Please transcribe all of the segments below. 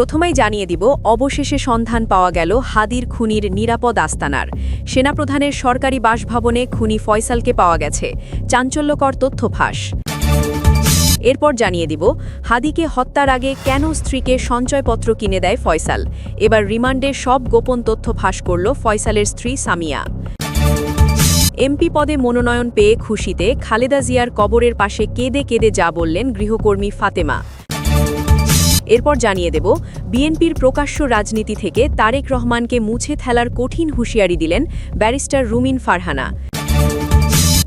প্রথমেই জানিয়ে দিব, অবশেষে সন্ধান পাওয়া গেল হাদির খুনির নিরাপদ আস্তানার। সেনাপ্রধানের সরকারি বাসভবনে খুনি ফয়সালকে পাওয়া গেছে। চাঞ্চল্যকর তথ্য ফাঁস। এরপর জানিয়ে দিব, হাদিকে হত্যার আগে কেন স্ত্রীকে সঞ্চয়পত্র কিনে দেয় ফয়সাল? এবার রিমান্ডে সব গোপন তথ্য ফাঁস করল ফয়সালের স্ত্রী সামিয়া। এমপি পদে মনোনয়ন পেয়ে খুশিতে খালেদা জিয়ার কবরের পাশে কেঁদে কেঁদে যা বললেন গৃহকর্মী ফাতেমা। এরপর জানিয়ে দেব, বিএনপির প্রকাশ্য রাজনীতি থেকে তারেক রহমানকে মুছে ফেলার কঠিন হুঁশিয়ারি দিলেন ব্যারিস্টার রুমিন ফারহানা।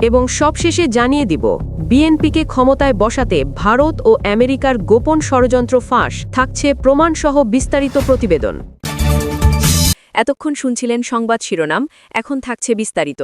এবং সবশেষে জানিয়ে দিব, বিএনপিকে ক্ষমতায় বসাতে ভারত ও আমেরিকার গোপন ষড়যন্ত্র ফাঁস থাকছে প্রমাণসহ বিস্তারিত প্রতিবেদন। এতক্ষণ শুনছিলেন সংবাদ শিরোনাম, এখন থাকছে বিস্তারিত।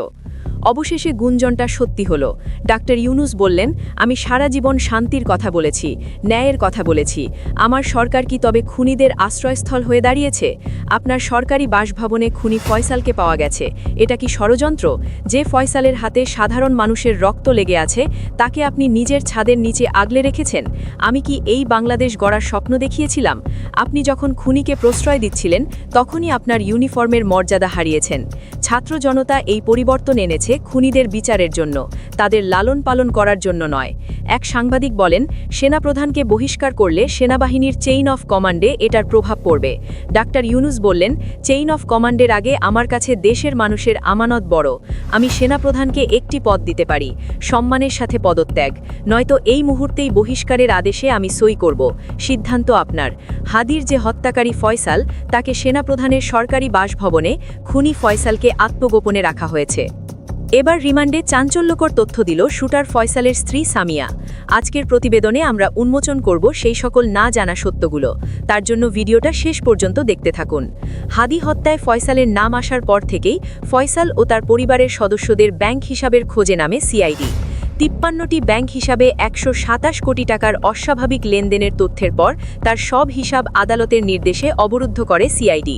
অবশেষে গুঞ্জনটা সত্যি হল। ডাক্তার ইউনুস বললেন, আমি সারা জীবন শান্তির কথা বলেছি, ন্যায়ের কথা বলেছি। আমার সরকার কি তবে খুনিদের আশ্রয়স্থল হয়ে দাঁড়িয়েছে? আপনার সরকারি বাসভবনে খুনি ফয়সালকে পাওয়া গেছে। এটা কি ষড়যন্ত্র? যে ফয়সালের হাতে সাধারণ মানুষের রক্ত লেগে আছে, তাকে আপনি নিজের ছাদের নিচে আগলে রেখেছেন? আমি কি এই বাংলাদেশ গড়ার স্বপ্ন দেখিয়েছিলাম? আপনি যখন খুনিকে প্রশ্রয় দিচ্ছিলেন, তখনই আপনার ইউনিফর্মের মর্যাদা হারিয়েছেন। ছাত্র জনতা এই পরিবর্তন এনেছে। খুনিদের বিচারের জন্য, তাদের লালন পালন করার জন্য নয়। এক সাংবাদিক বলেন, সেনাপ্রধানকে বহিষ্কার করলে সেনাবাহিনীর চেইন অফ কমান্ডে এটার প্রভাব পড়বে। ডাক্তার ইউনুস বললেন, চেইন অফ কমান্ডের আগে আমার কাছে দেশের মানুষের আমানত বড়। আমি সেনাপ্রধানকে একটি পদ দিতে পারি, সম্মানের সাথে পদত্যাগ। নয়তো এই মুহূর্তেই বহিষ্কারের আদেশে আমি সই করব। সিদ্ধান্ত আপনার। হাদির যে হত্যাকারী ফয়সাল, তাকে সেনাপ্রধানের সরকারি বাসভবনে খুনি ফয়সালকে আত্মগোপনে রাখা হয়েছে। এবার রিমান্ডে চাঞ্চল্যকর তথ্য দিল শুটার ফয়সালের স্ত্রী সামিয়া। আজকের প্রতিবেদনে আমরা উন্মোচন করব সেই সকল না জানা সত্যগুলো। তার জন্য ভিডিওটা শেষ পর্যন্ত দেখতে থাকুন। হাদি হত্যায় ফয়সালের নাম আসার পর থেকেই ফয়সাল ও তার পরিবারের সদস্যদের ব্যাংক হিসাবের খোঁজে নামে সিআইডি। তিপ্পান্নটি ব্যাংক হিসাবে একশো সাতাশ কোটি টাকার অস্বাভাবিক লেনদেনের তথ্যের পর তার সব হিসাব আদালতের নির্দেশে অবরুদ্ধ করে সিআইডি।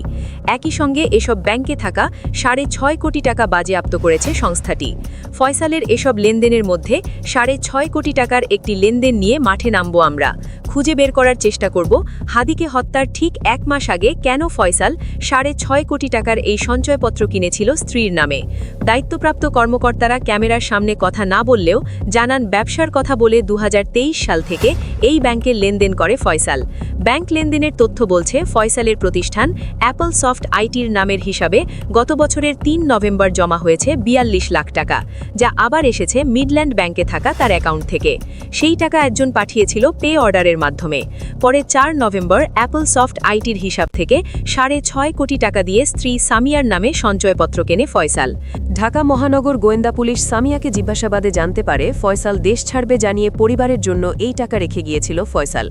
একই সঙ্গে এসব ব্যাংকে থাকা সাড়ে ছয় কোটি টাকা বাজেয়াপ্ত করেছে সংস্থাটি। ফয়সালের এসব লেনদেনের মধ্যে সাড়ে ছয় কোটি টাকার একটি লেনদেন নিয়ে মাঠে নামব আমরা। খুঁজে বের করার চেষ্টা করব, হাদিকে হত্যার ঠিক এক মাস আগে কেন ফয়সাল সাড়ে ছয় কোটি টাকার এই সঞ্চয়পত্র কিনেছিল স্ত্রীর নামে। দায়িত্বপ্রাপ্ত কর্মকর্তারা ক্যামেরার সামনে কথা না বললেও জানান ব্যবসার কথা বলে দু হাজার তেইশ সাল থেকে এই ব্যাংকের লেনদেন করে ফয়সাল। ব্যাংক লেনদেনের তথ্য বলছে, ফয়সালের প্রতিষ্ঠান অ্যাপল সফট আইটির নামের হিসাবে গত বছরের তিন নভেম্বর জমা হয়েছে বিয়াল্লিশ লাখ টাকা, যা আবার এসেছে মিডল্যান্ড ব্যাংকে থাকা তার অ্যাকাউন্ট থেকে। সেই টাকা একজন পাঠিয়েছিল পে অর্ডারের মাধ্যমে। পরে চার নভেম্বর অ্যাপল সফট আইটির হিসাব থেকে সাড়ে ছয় কোটি টাকা দিয়ে স্ত্রী সামিয়ার নামে সঞ্চয়পত্র কেনে ফয়সাল। ঢাকা মহানগর গোয়েন্দা পুলিশ সামিয়াকে জিজ্ঞাসাবাদে জানতে পারে ফয়সাল দেশ ছাড়বে জানিয়ে পরিবারের জন্য এই টাকা রেখে গিয়েছিল ফয়সাল।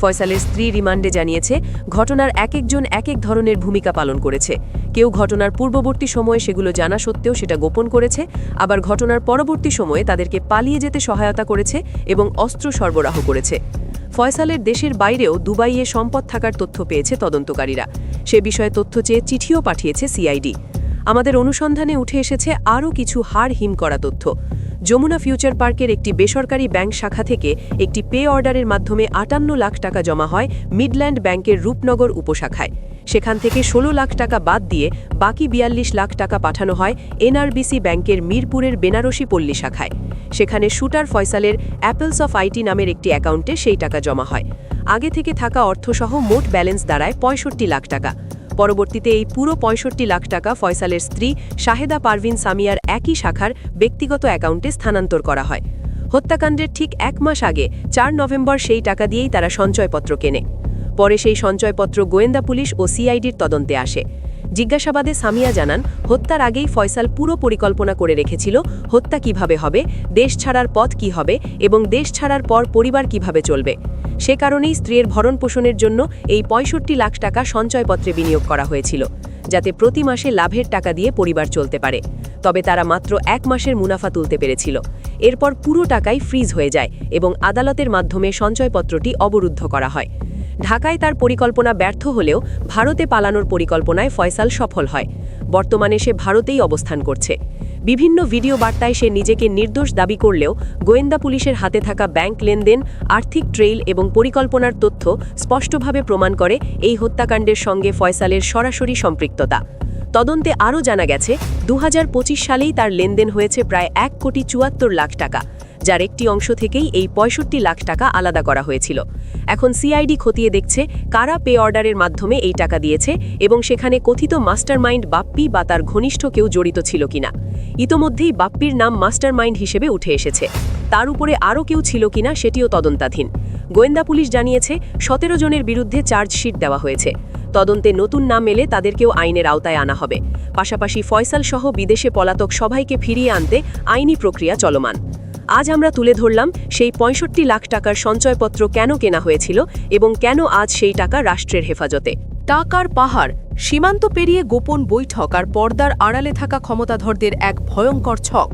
ফয়সালের স্ত্রী রিমান্ডে জানিয়েছে, ঘটনার এক একজন এক এক ধরনের ভূমিকা পালন করেছে। কেউ ঘটনার পূর্ববর্তী সময়ে সেগুলো জানা সত্ত্বেও সেটা গোপন করেছে, আবার ঘটনার পরবর্তী সময়ে তাদেরকে পালিয়ে যেতে সহায়তা করেছে এবং অস্ত্র সরবরাহ করেছে। ফয়সালের দেশের বাইরেও দুবাইয়ে সম্পদ থাকার তথ্য পেয়েছে তদন্তকারীরা। সে বিষয়ে তথ্য চেয়ে চিঠিও পাঠিয়েছে সিআইডি। আমাদের অনুসন্ধানে উঠে এসেছে আরও কিছু হাড় হিম করা তথ্য। যমুনা ফিউচার পার্কের একটি বেসরকারি ব্যাংক শাখা থেকে একটি পে অর্ডারের মাধ্যমে আটান্ন লাখ টাকা জমা হয় মিডল্যান্ড ব্যাংকের রূপনগর উপশাখায়। সেখান থেকে ১৬ লাখ টাকা বাদ দিয়ে বাকি বিয়াল্লিশ লাখ টাকা পাঠানো হয় এনআরবিসি ব্যাংকের মিরপুরের বেনারসি পল্লী শাখায়। সেখানে শুটার ফয়সালের অ্যাপেলস অফ আইটি নামের একটি অ্যাকাউন্টে সেই টাকা জমা হয়। আগে থেকে থাকা অর্থসহ মোট ব্যালেন্স দাঁড়ায় পঁয়ষট্টি লাখ টাকা। পরবর্তীতে এই পুরো পঁয়ষট্টি লাখ টাকা ফয়সালের স্ত্রী শাহেদা পারভিন সামিয়ার একই শাখার ব্যক্তিগত অ্যাকাউন্টে স্থানান্তর করা হয়। হত্যাকাণ্ডের ঠিক এক মাস আগে, চার নভেম্বর সেই টাকা দিয়েই তারা সঞ্চয়পত্র কেনে। পরে সেই সঞ্চয়পত্র গোয়েন্দা পুলিশ ও সিআইডির তদন্তে আসে। জিজ্ঞাসাবাদে সামিয়া জানান, হত্যার আগেই ফয়সাল পুরো পরিকল্পনা করে রেখেছিল, হত্যা কীভাবে হবে, দেশ ছাড়ার পথ কি হবে এবং দেশ ছাড়ার পর পরিবার কীভাবে চলবে। সে কারণেই স্ত্রীর ভরণ পোষণের জন্য এই পঁয়ষট্টি লাখ টাকা সঞ্চয়পত্রে বিনিয়োগ করা হয়েছিল, যাতে প্রতি মাসে লাভের টাকা দিয়ে পরিবার চলতে পারে। তবে তারা মাত্র এক মাসের মুনাফা তুলতে পেরেছিল। এরপর পুরো টাকাই ফ্রিজ হয়ে যায় এবং আদালতের মাধ্যমে সঞ্চয়পত্রটি অবরুদ্ধ করা হয়। ঢাকায় তার পরিকল্পনা ব্যর্থ হলেও ভারতে পালানোর পরিকল্পনায় ফয়সাল সফল হয়। বর্তমানে সে ভারতেই অবস্থান করছে। বিভিন্ন ভিডিও বার্তায় সে নিজেকে নির্দোষ দাবি করলেও গোয়েন্দা পুলিশের হাতে থাকা ব্যাংক লেনদেন, আর্থিক ট্রেইল এবং পরিকল্পনার তথ্য স্পষ্টভাবে প্রমাণ করে এই হত্যাকাণ্ডের সঙ্গে ফয়সালের সরাসরি সম্পৃক্ততা। তদন্তে আরও জানা গেছে দু হাজার পঁচিশ সালেই তার লেনদেন হয়েছে প্রায় এক কোটি চুয়াত্তর লাখ টাকা। যার একটি অংশ থেকেই এই পঁয়ষট্টি লাখ টাকা আলাদা করা হয়েছিল। এখন সিআইডি খতিয়ে দেখছে কারা পে অর্ডারের মাধ্যমে এই টাকা দিয়েছে এবং সেখানে কথিত মাস্টারমাইন্ড বাপ্পি বা তার ঘনিষ্ঠ কেউ জড়িত ছিল কিনা। ইতোমধ্যেই বাপ্পির নাম মাস্টারমাইন্ড হিসেবে উঠে এসেছে। তার উপরে আরও কেউ ছিল কিনা সেটিও তদন্তাধীন। গোয়েন্দা পুলিশ জানিয়েছে, সতেরো জনের বিরুদ্ধে চার্জশিট দেওয়া হয়েছে। তদন্তে নতুন নাম এলে তাদেরকেও আইনের আওতায় আনা হবে। পাশাপাশি ফয়সাল সহ বিদেশে পলাতক সবাইকে ফিরিয়ে আনতে আইনি প্রক্রিয়া চলমান। আজ আমরা তুলে ধরলাম সেই পঁয়ষট্টি লাখ টাকার সঞ্চয়পত্র কেন কেনা হয়েছিল এবং কেন আজ সেই টাকা রাষ্ট্রের হেফাজতে। টাকার পাহাড় সীমান্ত পেরিয়ে গোপন বৈঠক আর পর্দার আড়ালে থাকা ক্ষমতাধরদের এক ভয়ঙ্কর ছক।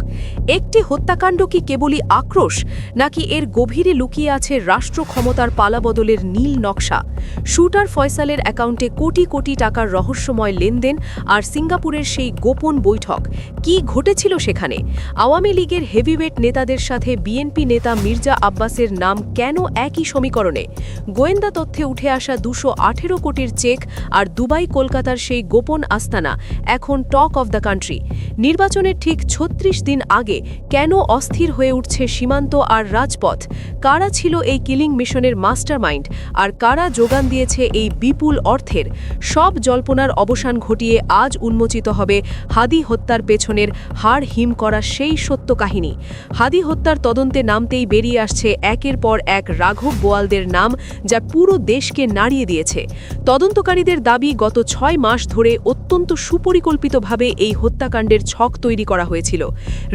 একটি হত্যাকাণ্ড কি কেবলই আক্রোশ, নাকি এর গভীরে লুকিয়ে আছে রাষ্ট্র ক্ষমতার পালাবদলের নীল নকশা? শুটার ফয়সালের অ্যাকাউন্টে কোটি কোটি টাকার রহস্যময় লেনদেন আর সিঙ্গাপুরের সেই গোপন বৈঠক, কি ঘটেছিল সেখানে? আওয়ামী লীগের হেভিওয়েট নেতাদের সাথে বিএনপি নেতা মির্জা আব্বাসের নাম কেন একই সমীকরণে? গোয়েন্দা তথ্যে উঠে আসা দুশো কোটির চেক আর দুবাই কলকাতার সেই গোপন আস্তানা এখন টক অফ দ্য কান্ট্রি। নির্বাচনের ঠিক ছত্রিশ দিন আগে কেন অস্থির হয়ে উঠছে সীমান্ত আর রাজপথ? কারা ছিল এই কিলিং মিশনের মাস্টারমাইন্ড? আর কারা যোগান দিয়েছে এই বিপুল অর্থের? সব জল্পনার অবসান ঘটিয়ে আজ উন্মোচিত হবে হাদি হত্যার পেছনের হাড় হিম করা সেই সত্য কাহিনী। হাদি হত্যার তদন্তে নামতেই বেরিয়ে আসছে একের পর এক রাঘব বোয়ালদের নাম যা পুরো দেশকে নাড়িয়ে দিয়েছে। তদন্তকারীদের দাবি গত ছয় মাস ধরে অত্যন্ত সুপরিকল্পিতভাবে এই হত্যাকাণ্ডের ছক তৈরি করা হয়েছিল।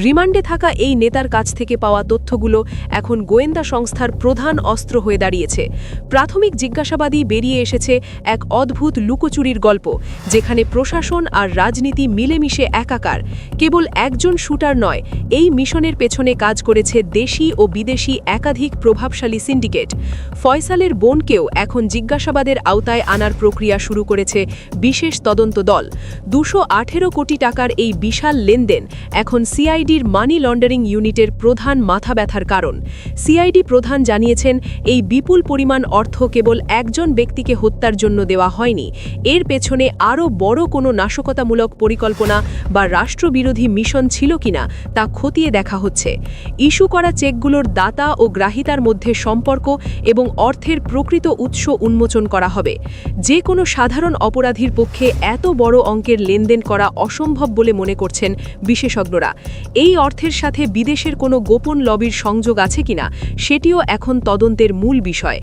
রিমান্ডে থাকা এই নেতার কাছ থেকে পাওয়া তথ্যগুলো এখন গোয়েন্দা সংস্থার প্রধান অস্ত্র হয়ে দাঁড়িয়েছে। প্রাথমিক জিজ্ঞাসাবাদী বেরিয়ে এসেছে এক অদ্ভুত লুকোচুরির গল্প, যেখানে প্রশাসন আর রাজনীতি মিলেমিশে একাকার। কেবল একজন শুটার নয়, এই মিশনের পেছনে কাজ করেছে দেশি ও বিদেশি একাধিক প্রভাবশালী সিন্ডিকেট। ফয়সালের বোনকেও এখন জিজ্ঞাসাবাদের আওতায় আনার প্রক্রিয়া শুরু করেছে বিশেষ তদন্ত দল। দুশো কোটি টাকার এই বিশাল লেনদেন এখন সিআইডির মানি লন্ডারিং ইউনিটের প্রধান মাথা ব্যথার কারণ। সিআইডি প্রধান জানিয়েছেন, এই বিপুল পরিমাণ অর্থ কেবল একজন ব্যক্তিকে হত্যার জন্য দেওয়া হয়নি। এর পেছনে আরও বড় কোনো নাশকতামূলক পরিকল্পনা বা রাষ্ট্রবিরোধী মিশন ছিল কিনা তা খতিয়ে দেখা হচ্ছে। ইস্যু করা চেকগুলোর দাতা ও গ্রাহিতার মধ্যে সম্পর্ক এবং অর্থের প্রকৃত উৎস উন্মোচন করা হবে। যে কোনো সাধারণ অপরাধীর পক্ষে এত বড় অঙ্কের লেনদেন করা অসম্ভব বলে মনে করছেন বিশেষজ্ঞরা। এই অর্থের সাথে বিদেশের কোনো গোপন লবির সংযোগ আছে কিনা, সেটিও এখন তদন্তের মূল বিষয়।